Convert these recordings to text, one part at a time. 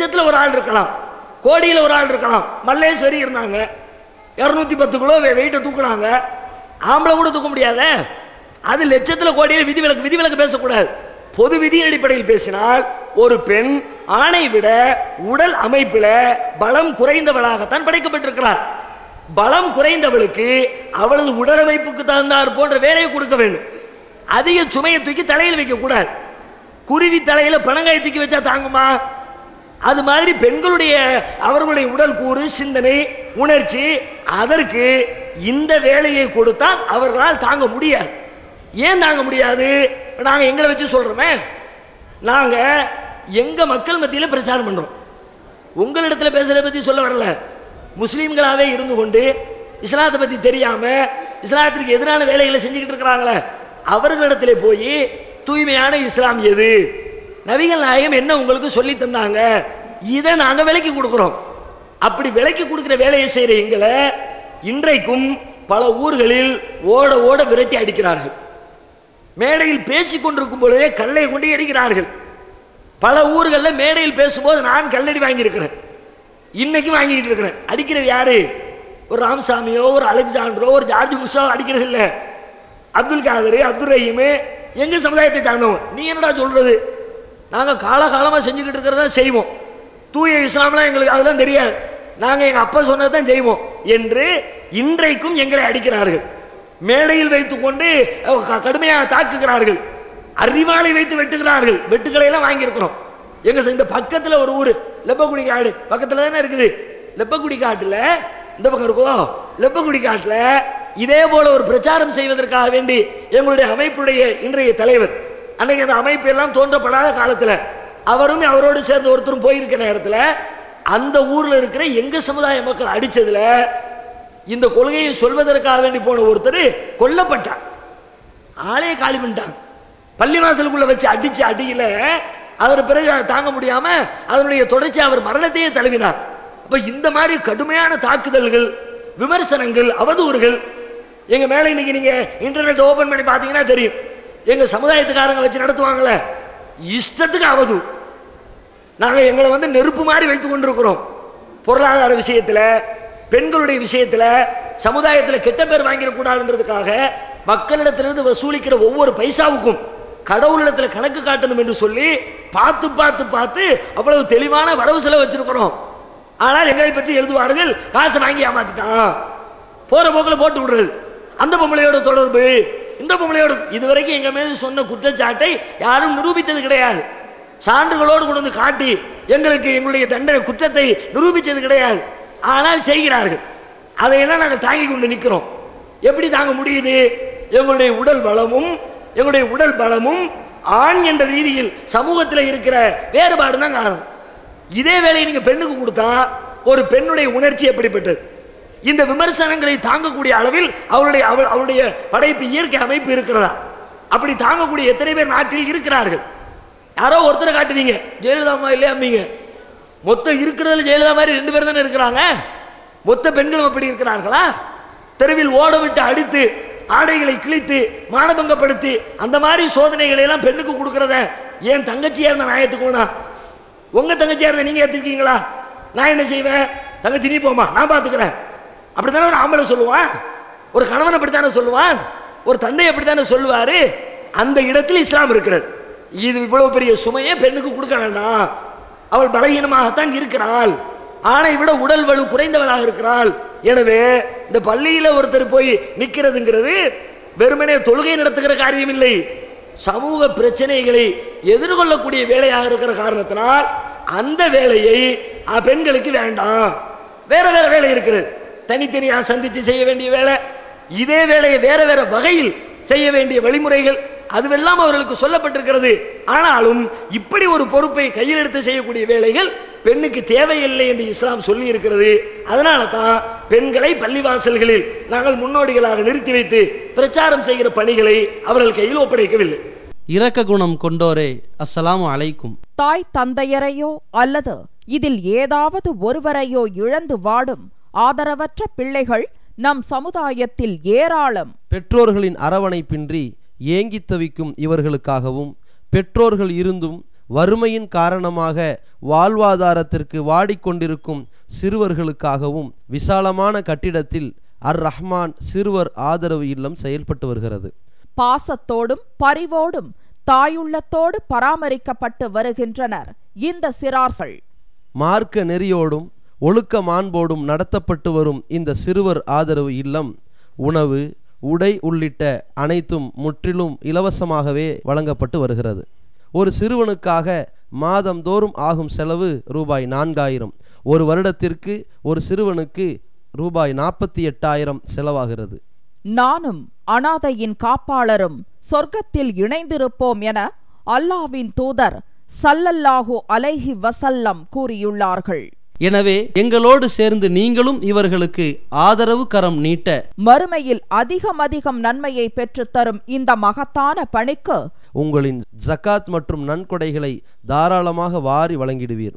லட்சத்தில் ஒரு ஆள் இருக்கலாம். கோடியில் ஒரு ஆள் இருக்கலாம். மல்லேஸ்வரி இருந்தாங்க. இரநூத்தி பத்து கிலோ வெயிட்டை தூக்குனாங்க. ஆம்பளை கூட தூக்க முடியாதே? அது லட்சத்தில் கோடியில் விதிவிலக்கு விதிவிலக்கு பேசக்கூடாது. பொது விதியின் அடிப்படையில் பேசினால் ஒரு பெண் ஆணை விட உடல் அமைப்பில் பலம் குறைந்தவளாகத்தான் படைக்கப்பட்டிருக்கிறார். பலம் குறைந்தவளுக்கு அவளது உடலமைப்புக்கு தகுந்தார் போன்ற வேலையை கொடுக்க வேண்டும். அதிக சுமையை தூக்கி தலையில் வைக்கக்கூடாது. குருவி தலையில் பணங்காய் தூக்கி வச்சா தாங்குமா? அது மாதிரி பெண்களுடைய அவர்களுடைய உடல் கூறு சிந்தனை உணர்ச்சி அதற்கு இந்த வேலையை கொடுத்தால் அவர்களால் தாங்க முடியாது. ஏன் தாங்க முடியாது? நாங்கள் எங்களை வச்சு சொல்கிறோமே நாங்கள் எங்கள் மக்கள் மத்தியில் பிரச்சாரம் பண்ணுறோம் உங்களிடத்தில் பேசுகிறத பற்றி சொல்ல வரல. முஸ்லீம்களாகவே இருந்து கொண்டு இஸ்லாத்தை பற்றி தெரியாமல் இஸ்லாத்திற்கு எதிரான வேலைகளை செஞ்சுக்கிட்டு இருக்கிறாங்களே அவர்களிடத்திலே போய் தூய்மையான இஸ்லாம் எது? நபிகள் நாயகம் என்ன உங்களுக்கு சொல்லி தந்தாங்க? இதை நாங்கள் விலைக்கு கொடுக்குறோம். அப்படி விலைக்கு கொடுக்குற வேலையை செய்கிற எங்களை இன்றைக்கும் பல ஊர்களில் ஓட ஓட விரட்டி அடிக்கிறார்கள். மேடையில் பேசிக் கொண்டிருக்கும் பொழுதே கல்லை கொண்டு எரிக்கிறார்கள் பல ஊர்களில் மேடையில் பேசும்போது நான் கல்லடி வாங்கியிருக்கிறேன். இன்னைக்கும் வாங்கிட்டு இருக்கிறேன். அடிக்கிறது யாரு? ஒரு ராமசாமியோ ஒரு அலெக்சாண்டரோ ஒரு ஜார்ஜ் புஷோ அடிக்கிறது இல்லை. அப்துல் காதரு அப்துல் ரஹீமு எங்க சமுதாயத்தை சார்ந்தவன் நீ என்னடா சொல்றது? நாங்கள் காலகாலமாக செஞ்சுக்கிட்டு இருக்கிறதா செய்வோம். தூய இஸ்லாம்லாம் எங்களுக்கு அதெல்லாம் தெரியாது. நாங்கள் எங்கள் அப்பா சொன்னது தான் செய்வோம் என்று இன்றைக்கும் எங்களை அடிக்கிறார்கள். மேடையில் வைத்துக்கொண்டு அஹ், க- கடுமையாக தாக்குகிறார்கள். அறிவாளை வைத்து வெட்டுகிறார்கள். வெட்டுக்களை எல்லாம் வாங்கியிருக்கிறோம். எங்கள் இந்த பக்கத்தில் ஒரு ஊர் லெப்பக்குடி காடு. பக்கத்தில் தானே இருக்குது. லெப்பக்குடி காட்டில் இந்த பக்கம் இருக்கோ? லெப்பக்குடி காட்டில் இதே போல ஒரு பிரச்சாரம் செய்வதற்காக வேண்டி எங்களுடைய அமைப்புடைய இன்றைய தலைவர் அன்னைக்கு அந்த அமைப்பு எல்லாம் தோன்றப்படாத காலத்தில் அவரும் அவரோடு சேர்ந்து ஒருத்தரும் போயிருக்க நேரத்தில் அந்த ஊரில் இருக்கிற எங்கள் சமுதாய மக்கள் அடித்ததில் இந்த கொள்கையை சொல்வதற்காக வேண்டி போன ஒருத்தர் கொல்லப்பட்டார். ஆளே காலி பண்ணிட்டாங்க. பள்ளிவாசலுக்குள்ள வச்சு அடித்து அடியில் அவர் பிறகு அதை தாங்க முடியாமல் அதனுடைய தொடர்ச்சி அவர் மரணத்தையே தழுவினார். அப்போ இந்த மாதிரி கடுமையான தாக்குதல்கள் விமர்சனங்கள் அவதூறுகள் எங்கள் மேலே இன்னைக்கு நீங்கள் இன்டர்நெட் ஓபன் பண்ணி பார்த்தீங்கன்னா தெரியும். எங்க சமுதாயத்துக்காரங்க வச்சு நடத்துவாங்களே? இஷ்டத்துக்கு அவது. நாங்கள் எங்களை வந்து நெருப்பு மாதிரி வைத்து கொண்டிருக்கிறோம். பொருளாதார விஷயத்தில் பெண்களுடைய விஷயத்தில் சமுதாயத்தில் கெட்ட பேர் வாங்கிடக்கூடாதுன்றதுக்காக மக்களிடத்திலிருந்து வசூலிக்கிற ஒவ்வொரு பைசாவுக்கும் கடவுளிடத்தில் கணக்கு காட்டணும் என்று சொல்லி பார்த்து பார்த்து பார்த்து அவ்வளவு தெளிவான வரவு செலவு வச்சிருக்கிறோம். ஆனால் எங்களை பற்றி எழுதுவார்கள் காசை வாங்கி ஏமாத்திட்டான். போகிற போக்கில் போட்டு விடுறது. அந்த பொம்பளையோட தொடர்பு. இந்த பொம்பளையோட. இதுவரைக்கும் எங்கள் மேலே சொன்ன குற்றச்சாட்டை யாரும் நிரூபித்தது கிடையாது. சான்றுகளோடு கொண்டு வந்து காட்டி எங்களுக்கு எங்களுடைய தண்டனை குற்றத்தை நிரூபித்தது கிடையாது. ஆனால் செய்கிறார்கள். அதையெல்லாம் நாங்கள் தாங்கி கொண்டு நிற்கிறோம். எப்படி தாங்க முடியுது? எங்களுடைய உடல் பலமும் எங்களுடைய உடல் பலமும் ஆண் என்ற ரீதியில் சமூகத்தில் இருக்கிற வேறுபாடு தான் காரணம். இதே வேலையை நீங்கள் பெண்ணுக்கு கொடுத்தா ஒரு பெண்ணுடைய உணர்ச்சி எப்படிப்பட்டது? இந்த விமர்சனங்களை தாங்கக்கூடிய அளவில் அவருடைய அவள் அவருடைய படைப்பு இயற்கை அமைப்பு இருக்கிறதா? அப்படி தாங்கக்கூடிய எத்தனை பேர் நாட்டில் இருக்கிறார்கள்? யாரோ ஒருத்தரை காட்டுவீங்க. ஜெயலலிதா அம்மா இல்லையா அம்பிங்க? மொத்தம் இருக்கிறதுல ஜெயலலிதா மாதிரி ரெண்டு பேர் தானே இருக்கிறாங்க? மொத்த பெண்களும் அப்படி இருக்கிறார்களா? தெருவில் ஓட விட்டு அடித்து ஆடைகளை கிழித்து மானபங்கப்படுத்தி அந்த மாதிரி சோதனைகளை எல்லாம் பெண்ணுக்கு கொடுக்கறத ஏன் தங்கச்சியாக இருந்த நான் ஏத்துக்கோனா உங்கள் தங்கச்சியாக இருந்தால் நீங்கள் ஏற்றுக்கீங்களா நான் என்ன செய்வேன்? தங்கச்சி நீ போமா நான் அப்படி அப்படித்தானே ஒரு ஆம்பளை சொல்லுவான்? ஒரு கணவன் அப்படித்தானே சொல்லுவான்? ஒரு தந்தை அப்படித்தானே சொல்லுவாரு? அந்த இடத்தில் இஸ்லாம் இருக்கிறது. இது இவ்வளவு பெரிய சுமையை பெண்ணுக்கு கொடுக்க வேண்டாம். அவள் பலகீனமாகத்தான் இருக்கிறாள். ஆனால் விட உடல் வலு குறைந்தவளாக இருக்கிறாள். எனவே இந்த பள்ளியில் ஒருத்தர் போய் நிற்கிறதுங்கிறது வெறுமனே தொழுகை நடத்துகிற காரியம் இல்லை. சமூக பிரச்சனைகளை எதிர்கொள்ளக்கூடிய வேலையாக இருக்கிற காரணத்தினால் அந்த வேலையை பெண்களுக்கு வேண்டாம். வேற வேற வேலை இருக்கிறது. தனித்தனியா சந்திச்சு செய்ய வேண்டிய வேலை இதே வேலையை வேற வேற வகையில் செய்ய வேண்டிய வழிமுறைகள் அதுவெல்லாம் அவர்களுக்கு சொல்லப்பட்டிருக்கிறது. ஆனாலும் இப்படி ஒரு பொறுப்பை கையில் எடுத்து செய்யக்கூடிய வேலைகள் பெண்ணுக்கு தேவையில்லை என்று இஸ்லாம் சொல்லி இருக்கிறது அதனால தான் பெண்களை பள்ளிவாசல்களில் நாங்கள் முன்னோடிகளாக நிறுத்தி வைத்து பிரச்சாரம் செய்கிற பணிகளை அவர்கள் கையில் ஒப்படைக்கவில்லை. இரக்க குணம் கொண்டோரே அஸ்ஸலாமு அலைக்கும். தாய் தந்தையரையோ அல்லது இதில் ஏதாவது ஒருவரையோ இழந்து வாடும் ஆதரவற்ற பிள்ளைகள் நம் சமுதாயத்தில் ஏராளம். பெற்றோர்களின் அரவணைப்பின்றி ஏங்கித் தவிக்கும் இவர்களுக்காகவும் பெற்றோர்கள் இருந்தும் வறுமையின் காரணமாக வாழ்வாதாரத்திற்கு வாடிக்கொண்டிருக்கும் சிறுவர்களுக்காகவும் விசாலமான கட்டிடத்தில் அர் ரஹ்மான் சிறுவர் ஆதரவு இல்லம் செயல்பட்டு வருகிறது. பாசத்தோடும் பரிவோடும் தாயுள்ளத்தோடு பராமரிக்கப்பட்டு வருகின்றனர் இந்த சிறார்கள். மார்க்க நெறியோடும் ஒழுக்க மாண்போடும் நடத்தப்பட்டு வரும் இந்த சிறுவர் ஆதரவு இல்லம் உணவு உடை உள்ளிட்ட அனைத்தும் முற்றிலும் இலவசமாகவே வழங்கப்பட்டு வருகிறது. ஒரு சிறுவனுக்காக மாதந்தோறும் ஆகும் செலவு ரூபாய் நான்காயிரம். ஒரு வருடத்திற்கு ஒரு சிறுவனுக்கு ரூபாய் நாற்பத்தி எட்டாயிரம் செலவாகிறது. நானும் அனாதையின் காப்பாளரும் சொர்க்கத்தில் இணைந்திருப்போம் என அல்லாவின் தூதர் சல்லல்லாஹு அலைஹி வசல்லம் கூறியுள்ளார்கள். எனவே எங்களோடு சேர்ந்து நீங்களும் இவர்களுக்கு ஆதரவு கரம் நீட்ட மறுமையில் அதிகம் அதிகம் நன்மையை பெற்றுத்தரும் இந்த மகத்தான பணிக்கு உங்களின் ஜகாத் மற்றும் நன்கொடைகளை தாராளமாக வாரி வழங்கிடுவீர்.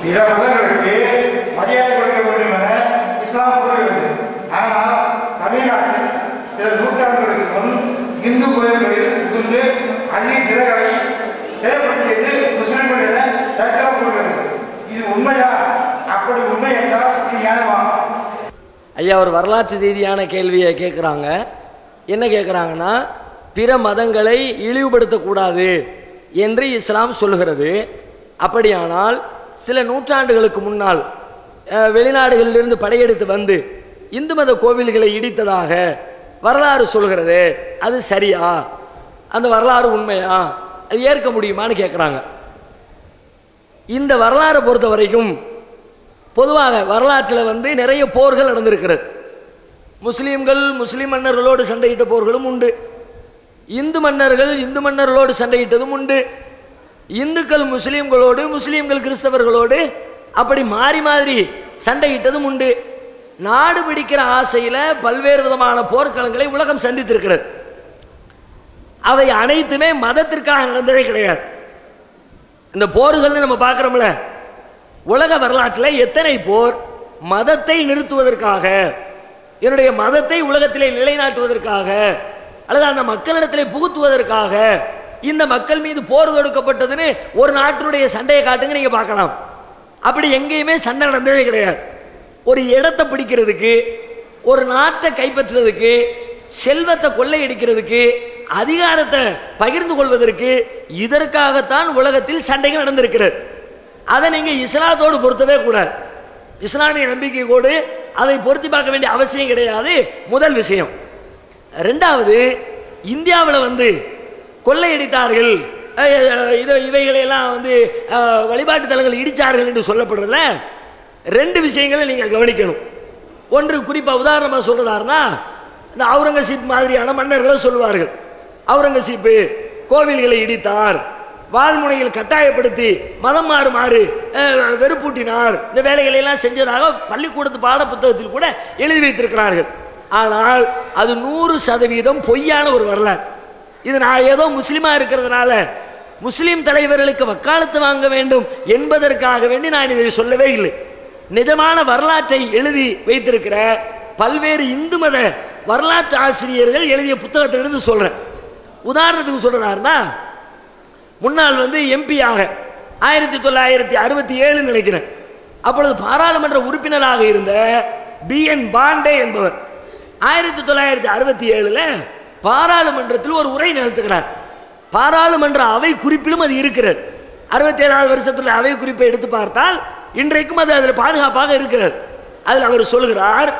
பிற மதங்களுக்கு மரியாதை கொடுக்க வேண்டும் என இஸ்லாம் கூறுகிறது ஆனால் தமிழ்நாட்டில் சில நூற்றாண்டுகளுக்கு முன் இந்து கோயில்களில் புகுந்து அள்ளி திறகளை செயல்படுத்தியது முஸ்லிம்கள் என சட்டம் கூறுகிறது இது உண்மையா அப்படி உண்மை என்றால் இது ஏனவா ஐயா ஒரு வரலாற்று ரீதியான கேள்வியை கேட்குறாங்க என்ன கேட்குறாங்கன்னா பிற மதங்களை இழிவுபடுத்தக்கூடாது என்று இஸ்லாம் சொல்கிறது அப்படியானால் சில நூற்றாண்டுகளுக்கு முன்னால் வெளிநாடுகளிலிருந்து படையெடுத்து வந்து இந்து மத கோவில்களை இடித்ததாக வரலாறு சொல்கிறது. அது சரியா? அந்த வரலாறு உண்மையா? அது ஏற்க முடியுமான்னு கேட்குறாங்க இந்த வரலாறை பொறுத்த வரைக்கும் பொதுவாக வரலாற்றில் வந்து நிறைய போர்கள் நடந்திருக்கிறது. முஸ்லீம்கள் முஸ்லீம் மன்னர்களோடு சண்டையிட்ட போர்களும் உண்டு. இந்து மன்னர்கள் இந்து மன்னர்களோடு சண்டையிட்டதும் உண்டு. இந்துக்கள் முஸ்லீம்களோடு முஸ்லீம்கள் கிறிஸ்தவர்களோடு அப்படி மாறி மாறி சண்டையிட்டதும் உண்டு. நாடு பிடிக்கிற ஆசையில் பல்வேறு விதமான போர்க்களங்களை உலகம் சந்தித்திருக்கிறது. அவை அனைத்துமே மதத்திற்காக நடந்ததே கிடையாது. இந்த போர்கள்னு நம்ம பார்க்குறோம்ல உலக வரலாற்றில் எத்தனை போர் மதத்தை நிறுத்துவதற்காக என்னுடைய மதத்தை உலகத்திலே நிலைநாட்டுவதற்காக அல்லது அந்த மக்களிடத்திலே புகுத்துவதற்காக இந்த மக்கள் மீது போர் தொடுக்கப்பட்டதுன்னு ஒரு நாட்டினுடைய சண்டையை காட்டுங்க நீங்கள் பார்க்கலாம். அப்படி எங்கேயுமே சண்டை நடந்ததே கிடையாது. ஒரு இடத்தை பிடிக்கிறதுக்கு ஒரு நாட்டை கைப்பற்றுறதுக்கு செல்வத்தை கொள்ளையடிக்கிறதுக்கு அதிகாரத்தை பகிர்ந்து கொள்வதற்கு இதற்காகத்தான் உலகத்தில் சண்டைகள் நடந்திருக்கிறது. அதை நீங்கள் இஸ்லாத்தோடு பொருத்தவே கூடாது. இஸ்லாமிய நம்பிக்கையோடு அதை பொருத்தி பார்க்க வேண்டிய அவசியம் கிடையாது. முதல் விஷயம். ரெண்டாவது இந்தியாவில் வந்து கொள்ளையடித்தார்கள். அஹ், அஹ், இது இவைகளை எல்லாம் வந்து வழிபாட்டு தலங்கள் இடித்தார்கள் என்று சொல்லப்படுறதுல ரெண்டு விஷயங்களை நீங்கள் கவனிக்கணும். ஒன்று குறிப்பாக உதாரணமாக சொல்றதாருன்னா இந்த அவுரங்கசீப் மாதிரியான மன்னர்களை சொல்லுவார்கள். அவுரங்கசீப்பு கோவில்களை இடித்தார் வாழ்முனையில் கட்டாயப்படுத்தி மதம் மாறுமாறு வெறுப்பூட்டினார் இந்த வேலைகளை எல்லாம் செஞ்சதாக பள்ளிக்கூடத்து பாட புத்தகத்தில் கூட எழுதி வைத்திருக்கிறார்கள். ஆனால் அது நூறு சதவீதம் பொய்யான ஒரு வரலாறு. இது நான் ஏதோ முஸ்லீமா இருக்கிறதுனால முஸ்லீம் தலைவர்களுக்கு வக்காலத்து வாங்க வேண்டும் என்பதற்காக வேண்டி நான் இதை சொல்லவே இல்லை. நிஜமான வரலாற்றை எழுதி வைத்திருக்கிற பல்வேறு இந்து மத வரலாற்று ஆசிரியர்கள் எழுதிய புத்தகத்திலிருந்து சொல்றேன். உதாரணத்துக்கு சொல்றாருன்னா முன்னாள் வந்து எம்பியாக ஆயிரத்தி தொள்ளாயிரத்தி அறுபத்தி ஏழு நினைக்கிறேன். அப்பொழுது பாராளுமன்ற உறுப்பினராக இருந்த பி என் பாண்டே என்பவர் ஆயிரத்தி தொள்ளாயிரத்தி அறுபத்தி ஏழில் பாராளுமன்றத்தில் ஒரு உரை நிகழ்த்துகிறார். பாராளுமன்ற அவை குறிப்பிலும் அது இருக்கிறது. அறுபத்தி ஏழாவது வருஷத்துல அவை குறிப்பை எடுத்து பார்த்தால் இன்றைக்கும் அது அதில் பாதுகாப்பாக இருக்கிறது. அதில் அவர் சொல்கிறார்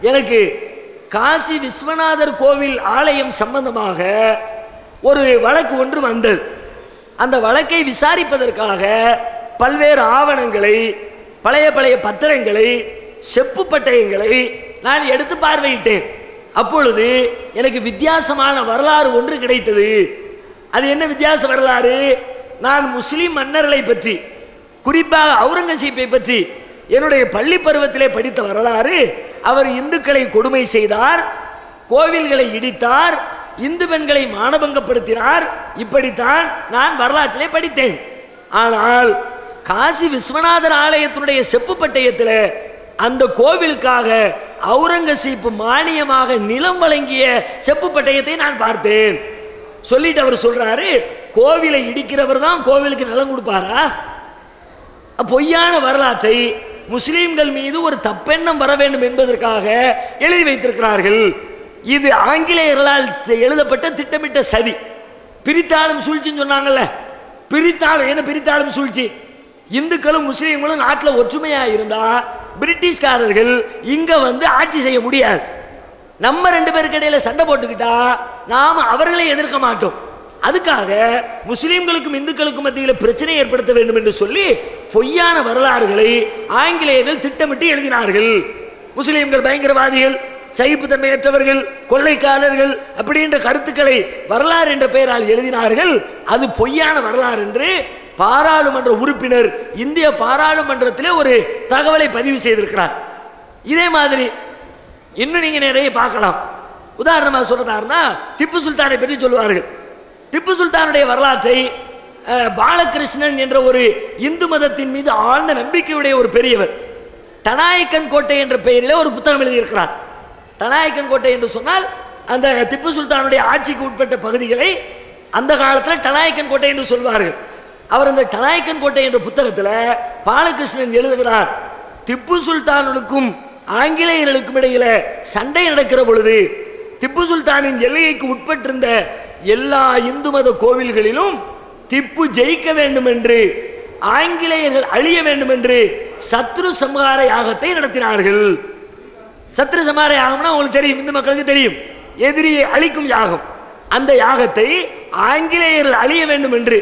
எனக்கு காசி விஸ்வநாதர் கோவில் ஆலயம் சம்பந்தமாக ஒரு வழக்கு ஒன்று வந்தது. அந்த வழக்கை விசாரிப்பதற்காக பல்வேறு ஆவணங்களை பழைய பழைய பத்திரங்களை செப்பு பட்டயங்களை நான் எடுத்து பார்வையிட்டேன். அப்பொழுது எனக்கு வித்தியாசமான வரலாறு ஒன்று கிடைத்தது. அது என்ன வித்தியாச வரலாறு? நான் முஸ்லீம் மன்னர்களை பற்றி குறிப்பாக அவுரங்கசீப்பை பற்றி என்னுடைய பள்ளி பருவத்திலே படித்த வரலாறு அவர் இந்துக்களை கொடுமை செய்தார் கோவில்களை இடித்தார் இந்து பெண்களை மானபங்கப்படுத்தினார். இப்படித்தான் நான் வரலாற்றிலே படித்தேன். ஆனால் காசி விஸ்வநாதர் ஆலயத்தினுடைய செப்பு பட்டயத்தில் அந்த கோவிலுக்காக அவுரங்கசீப் மானியமாக நிலம் வழங்கிய செப்பு பட்டயத்தை நான் பார்த்தேன். சொல்லிட்டு அவர் சொல்றாரு கோவிலை இடிக்கிறவர் தான் கோவிலுக்கு நிலம் கொடுப்பாரா? பொய்யான வரலாற்றை முஸ்லீம்கள் மீது ஒரு தப்பெண்ணம் வர வேண்டும் என்பதற்காக எழுதி வைத்திருக்கிறார்கள். இது ஆங்கிலேயர்களால் எழுதப்பட்ட திட்டமிட்ட சதி. பிரித்தாளும் சூழ்ச்சின்னு சொன்னாங்கல்ல. பிரித்தாளும் என்ன பிரித்தாளும் சூழ்ச்சி? இந்துக்களும் முஸ்லீம்களும் நாட்டில் ஒற்றுமையாக இருந்தா பிரிட்டிஷ்காரர்கள் இங்க வந்து ஆட்சி செய்ய முடியாது. நம்ம ரெண்டு பேருக்கு இடையில சண்டை போட்டுக்கிட்டா நாம் அவர்களை எதிர்க்க மாட்டோம். அதுக்காக முஸ்லீம்களுக்கும் இந்துக்களுக்கும் மத்தியில் பிரச்சனை ஏற்படுத்த வேண்டும் என்று சொல்லி பொய்யான வரலாறுகளை ஆங்கிலேயர்கள் திட்டமிட்டு எழுதினார்கள். முஸ்லீம்கள் பயங்கரவாதிகள் சகிப்புத்தன்மையற்றவர்கள் கொள்ளைக்காரர்கள் அப்படின்ற கருத்துக்களை வரலாறு என்ற பெயரால் எழுதினார்கள். அது பொய்யான வரலாறு என்று பாராளுமன்ற உறுப்பினர் இந்திய பாராளுமன்றத்திலே ஒரு தகவலை பதிவு செய்திருக்கிறார். இதே மாதிரி இன்னும் நீங்கள் நிறைய பார்க்கலாம். உதாரணமாக சொல்றதாருன்னா திப்பு சுல்தானை பற்றி சொல்லுவார்கள். திப்பு சுல்தானுடைய வரலாற்றை பாலகிருஷ்ணன் என்ற ஒரு இந்து மதத்தின் மீது ஆழ்ந்த நம்பிக்கையுடைய ஒரு பெரியவர். தனாயக்கன் கோட்டை என்ற பெயரில் ஒரு புத்தகம் எழுதியிருக்கிறார். தனாயக்கன் கோட்டை என்று சொன்னால் அந்த திப்பு சுல்தானுடைய ஆட்சிக்கு உட்பட்ட பகுதிகளை அந்த காலத்தில் டனாயக்கன் கோட்டை என்று சொல்வார்கள். அவர் இந்த கலாய்க்கன் கோட்டை என்ற புத்தகத்தில் பாலகிருஷ்ணன் எழுதுகிறார். திப்பு சுல்தானுக்கும் ஆங்கிலேயர்களுக்கும் இடையில சண்டை நடக்கிற பொழுது திப்பு சுல்தானின் எல்லைக்கு உட்பட்டிருந்த எல்லா இந்து மத கோவில்களிலும் திப்பு ஜெயிக்க வேண்டும் என்று ஆங்கிலேயர்கள் அழிய வேண்டும் என்று சத்ரு சம்ஹார யாகத்தை நடத்தினார்கள். சத்ரு சம்ஹார யாகம்னா உங்களுக்கு தெரியும் இந்து மக்களுக்கு தெரியும். எதிரியை அழிக்கும் யாகம். அந்த யாகத்தை ஆங்கிலேயர்கள் அழிய வேண்டும் என்று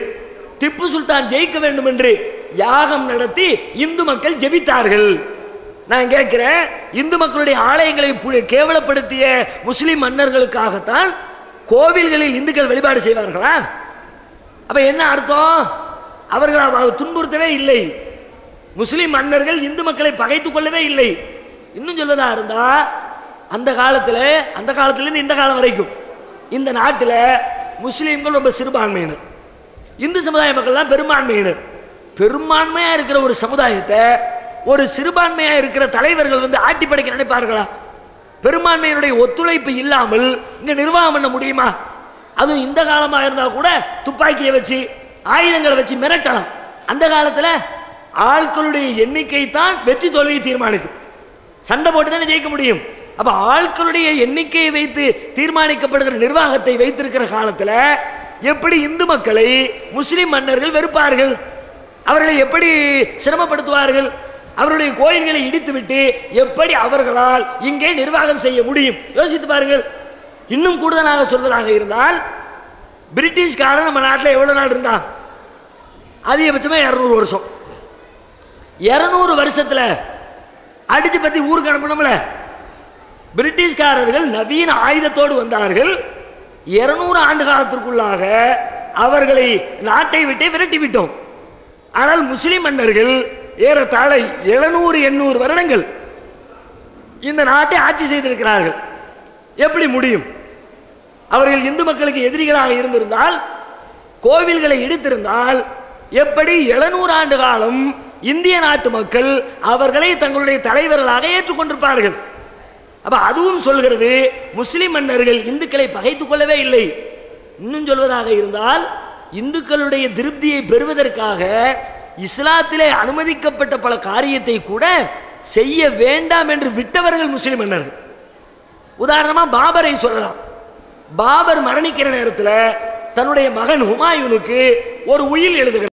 திப்பு சுல்தான் ஜெயிக்க வேண்டும் என்று யாகம் நடத்தி இந்து மக்கள் ஜெபித்தார்கள். நான் கேட்கிறேன் இந்து மக்களுடைய ஆலயங்களை கேவலப்படுத்திய முஸ்லிம் மன்னர்களுக்காகத்தான் கோவில்களில் இந்துக்கள் வழிபாடு செய்வார்களா? அப்ப என்ன அர்த்தம்? அவர்கள் துன்புறுத்தவே இல்லை. முஸ்லிம் மன்னர்கள் இந்து மக்களை பகைத்துக் கொள்ளவே இல்லை. இன்னும் சொல்வதா இருந்தா அந்த காலத்தில் அந்த காலத்திலேருந்து இந்த காலம் வரைக்கும் இந்த நாட்டில் முஸ்லீம்கள் ரொம்ப சிறுபான்மையினர். இந்து சமுதாய மக்கள்லாம் பெரும்பான்மையினர். பெரும்பான்மையாக இருக்கிற ஒரு சமுதாயத்தை ஒரு சிறுபான்மையாக இருக்கிற தலைவர்கள் வந்து ஆட்டி படைக்க நினைப்பார்களா? பெரும்பான்மையினுடைய ஒத்துழைப்பு இல்லாமல் இங்கே நிர்வாகம் பண்ண முடியுமா? அதுவும் இந்த காலமாக இருந்தால் கூட துப்பாக்கியை வச்சு ஆயுதங்களை வச்சு மிரட்டலாம். அந்த காலத்தில் ஆட்களுடைய எண்ணிக்கை தான் வெற்றி தோல்வியை தீர்மானிக்கும். சண்டை போட்டு தானே ஜெயிக்க முடியும்? அப்போ ஆட்களுடைய எண்ணிக்கையை வைத்து தீர்மானிக்கப்படுகிற நிர்வாகத்தை வைத்திருக்கிற காலத்தில் எப்படி இந்து மக்களை முஸ்லிம் மன்னர்கள் வெறுப்பார்கள்? அவர்களை எப்படி சிரமப்படுத்துவார்கள்? அவருடைய கோயில்களை இடித்துவிட்டு எப்படி அவர்களால் இங்கே நிர்வாகம் செய்ய முடியும்? யோசித்து பாருங்கள். இன்னும் கூடுதலாக சொல்வதாக இருந்தால் பிரிட்டிஷ்காரன் நம்ம நாட்டில் எவ்வளோ நாள் இருந்தான் அதிகபட்சமாக இரநூறு வருஷம். இரநூறு வருஷத்தில் அடித்து பற்றி ஊருக்கு அனுப்பணும்ல? பிரிட்டிஷ்காரர்கள் நவீன ஆயுதத்தோடு வந்தார்கள். இருநூறு ஆண்டு காலத்திற்குள்ளாக அவர்களை நாட்டை விட்டே விரட்டி விட்டோம். ஆனால் முஸ்லிம் மன்னர்கள் ஏறத்தாழ எழுநூறு எண்ணூறு வருடங்கள் இந்த நாட்டை ஆட்சி செய்திருக்கிறார்கள். எப்படி முடியும்? அவர்கள் இந்து மக்களுக்கு எதிரிகளாக இருந்திருந்தால் கோவில்களை இடித்திருந்தால் எப்படி எழுநூறு ஆண்டு காலம் இந்திய நாட்டு மக்கள் அவர்களை தங்களுடைய தலைவர்களாக ஏற்றுக்கொண்டிருப்பார்கள்? அப்போ அதுவும் சொல்கிறது முஸ்லிம் மன்னர்கள் இந்துக்களை பகைத்துக் கொள்ளவே இல்லை. இன்னும் சொல்வதாக இருந்தால் இந்துக்களுடைய திருப்தியை பெறுவதற்காக இஸ்லாத்திலே அனுமதிக்கப்பட்ட பல காரியத்தை கூட செய்ய வேண்டாம் என்று விட்டவர்கள் முஸ்லிம் மன்னர்கள் உதாரணமாக பாபரை சொல்லலாம். பாபர் மரணிக்கிற நேரத்தில் தன்னுடைய மகன் ஹுமாயூனுக்கு ஒரு உயில் எழுதுகிறார்.